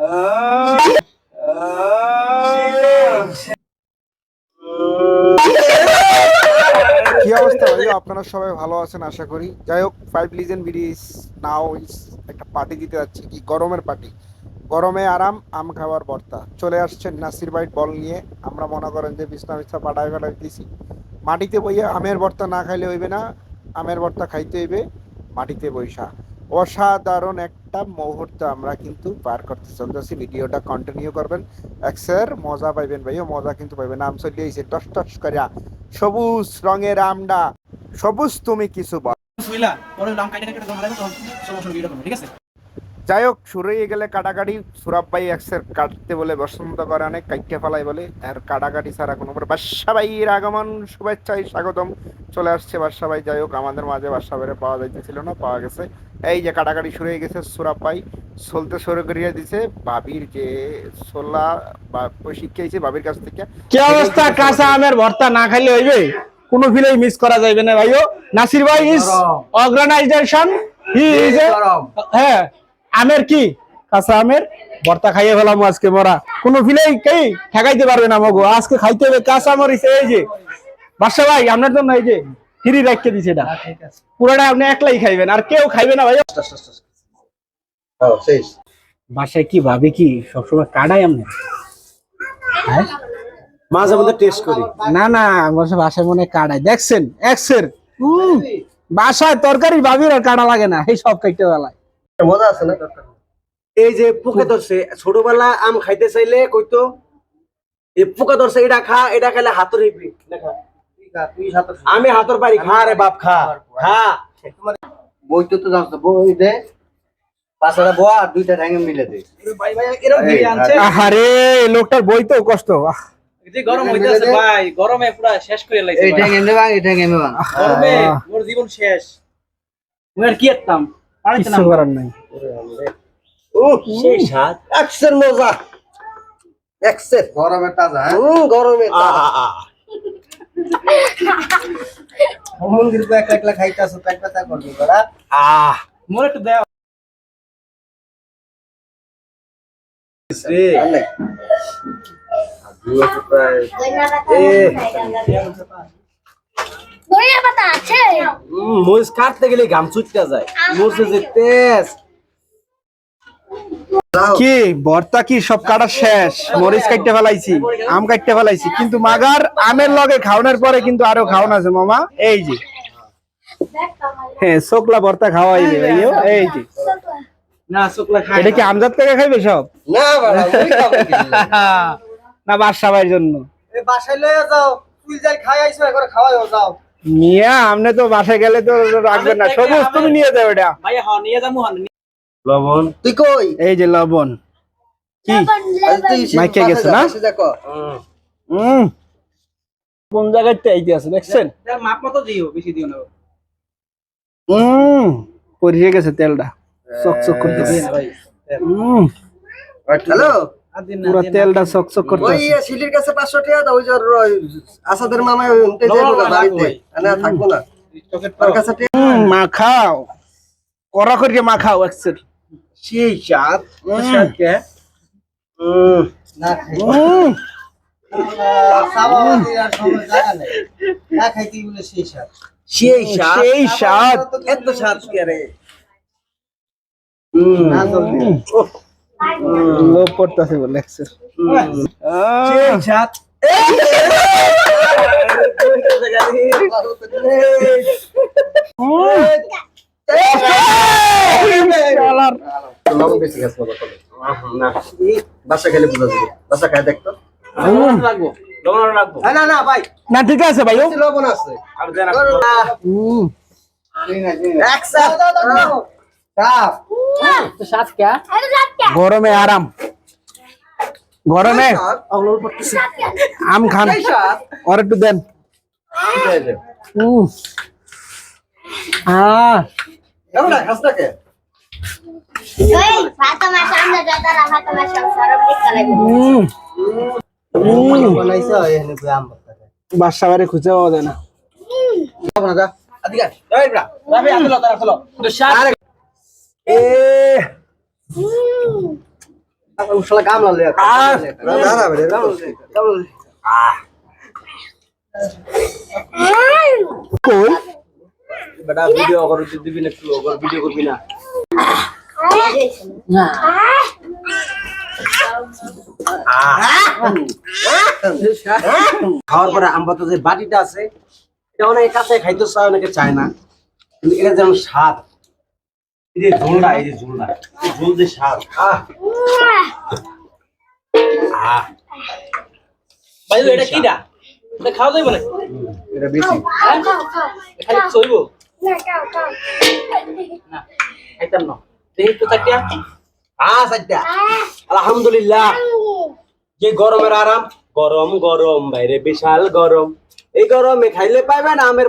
কি অবস্থা ভাই আপনারা সবাই ভালো আছেন, আশা করি। যাই হোক ফাইভ লিজেন্ড বিডিস নাও একটা পার্টি দিতে যাচ্ছি, কি গরমের পার্টি গরমে আরাম, আম খাওয়ার বর্তা। চলে আসছেন নাসির বাইট বল নিয়ে। আমরা মনে করেন যে বিছনা বিছনা পাটায় পাটায় দিছি। মাটিতে বইয়ে আমের ভর্তা না খাইলে হইবে না, আমের ভর্তা খাইতে হইবে মাটিতে বৈশা অসাধারণ একটা মুহূর্ত আমরা কিন্তু পার করতে চলতেছি। ভিডিওটা কন্টিনিউ করবেন। এক্সের মজা পাইবেন ভাইও, মজা কিন্তু পাইবেন। আম চলে আইছে, টস টস করিয়া সবুজ রঙের আমডা, সবুজ তুমি কিছু বল। শুইলা পরে ঠিক আছে? যাই হোক শুরু হয়ে গেলে কাটাকাটি। সুরাব ভাই এক্সের কাটতে বলে বসন্ত করে অনেক কাইটে ফেলাই বলে। আর কাটাকাটি ছাড়া কোনো বাদশা ভাইয়ের আগমন শুভেচ্ছায় স্বাগতম। চলে আসছে বাদশা ভাই। যাই হোক আমাদের মাঝে বাদশা ভাইরে পাওয়া যাইতেছিল না পাওয়া গেছে। এই যে কাটাকাটি শুরু হয়ে গেছে সুরাব ভাই চলতে শুরু করিয়ে দিছে। ভাবির যে সোলা বা শিখিয়েছে ভাবির কাছ থেকে। কি অবস্থা? কাঁচা আমের ভর্তা না খাইলে হইবে? কোনো ফিলেই মিস করা যাইবে না ভাইও। নাসির ভাই ইজ অর্গানাইজেশন হি ইজ হ্যাঁ আমের কি? কাঁচা আমের? ভর্তা খাইয়ে ফেলাম আজকে মরা। কোনো ফিলেই কেই ঠেকাইতে পারবে না মগো আজকে খাইতে হবে কাঁচা মরিচ এই যে। বাদশা ভাই আপনার জন্য এই যে ফ্রি রাখতে দিছে এটা। পুরোটা আপনি একলাই খাইবেন আর কেউ খাইবে না ভাই। বাসায় কি ভাবে কি সবসময় কাটাই আপনি? হ্যাঁ? মাঝে মধ্যে টেস্ট করি। না না আমার বাসায় মনে হয় কাটাই। দেখছেন এক্সের। হুম বাসায় তরকারি ভাবির আর কাটা লাগে না এই সব খাইতে বেলায়। মজা আছে না? এই যে পোকা ধরছে ছোটবেলা আম খাইতে চাইলে কইতো এই পোকা ধরছে এটা খা এটা খাইলে হাতর হিবি আমি হাতর পারি খা রে বাপ খা খা। বই তো বই দে। পাঁচটা বয়া আর দুইটা মিলে দে। ভাই ভাই এরকম ভিড় আরে লোকটার বই তো কষ্ট গরম হইতাছে ভাই গরমে পুরা শেষ করে লাইছে এই। নেবা এই নেবা। গরমে মোর জীবন শেষ। কি করতাম কিচ্ছু করার নাই। ও সেই স্বাদ। মজা। এক্সের গরমে তাজা হ্যাঁ? হুম গরমে মন্দির কো একলা একলা খাইতাছো পেট ব্যথা করবে বড়া। আহ। মোর একটু দেও রে। ধনিয়া পাতা আছে? মরিচ কাটতে গেলে ঘাম যায়। মরিচের যে তেজ কি ভর্তা কি? সব কাটা শেষ। মরিচ কাটতে ফেলাইছি আম কাটতে ফেলাইছি। কিন্তু মাগার আমের লগে খাওয়ানোর পরে কিন্তু আরও খাওয়ানো আছে মামা। এই যে। হ্যাঁ শুকলা ভর্তা খাওয়াই ভাইও। এই যে। না এটা কি আমজাদ থেকে খাইবে সব? না বাবা ওই খাব কি? না বাদশা ভাইয়ের জন্য। বাসায় লয়ে যাও। তুই যাই খাই আইছো একবার খাওয়াইও যাও। মিয়া আমনে তো বাসায় গেলে তো রাখবেন না। সবুজ তুমি নিয়ে যাও এটা। ভাই হ নিয়ে যামু হন লবণ। তুই কই? এই যে লবণ। কি? মাইকে গেছে না? দেখো হুম। কোন জায়গায় আইতে আছে দেখছেন? মাপ মতো দিও বেশি দিও না। হুম পরিয়ে গেছে তেলটা। চকচক করতেছে ভাই। হুম হ্যালো? পুরো। তেলটা চকচক ওই করতেছে সিলির কাছে 500 টাকা দাও ওই যে ওই আসাদের মামা ওই না, না বাড়িতে। না থাকব না। তোর কাছে মাখাও। কড়া করিয়ে মাখাও একসের সেই স্বাদ। স্বাদ কে হুম। না হুম। সেই স্বাদ। সেই স্বাদ। এত স্বাদ কে রে? না জলদি লোভ পড়তেছে বলে একসের বাসা খেলে বুঝা যাবে বাসা খাই দেখতো না না ভাই না ঠিক আছে ভাই লবণ আছে আর দেন কে গরমে আরাম। গরমে আম খান। আর একটু দেন। বাসা বাড়ি খুঁজে পাওয়া যায় না। না যা আদিকা এই ব্রা রাবি আসলো তার আসলো তো এ শালা কামলা লইয়া খা, কামলা লইয়া খা। বেটা ভিডিও করো তুই দিবি না একটু ওগর ভিডিও করবি না। খাওয়ার পরে আমরা যে বাটিটা আছে এটা অনেকে কাছে খাইতে চায় অনেকে চায় না। কিন্তু এটা যেমন স্বাদ। এই যে ঝোলটা এই যে ঝোলটা ঝোল যে স্বাদ। আহ। আহ। ভাই এটা কিটা এটা? খাওয়া যাবে না এটা বেশি। হ্যাঁ? খালি চইব? না কাও কাও না খাইতাম না। দেখি তো তাকিয়া আহ সাইডটা আলহামদুলিল্লাহ। যে গরমের আরাম গরম গরম বাইরে বিশাল গরম। এই গরমে খাইলে পাইবেন আমের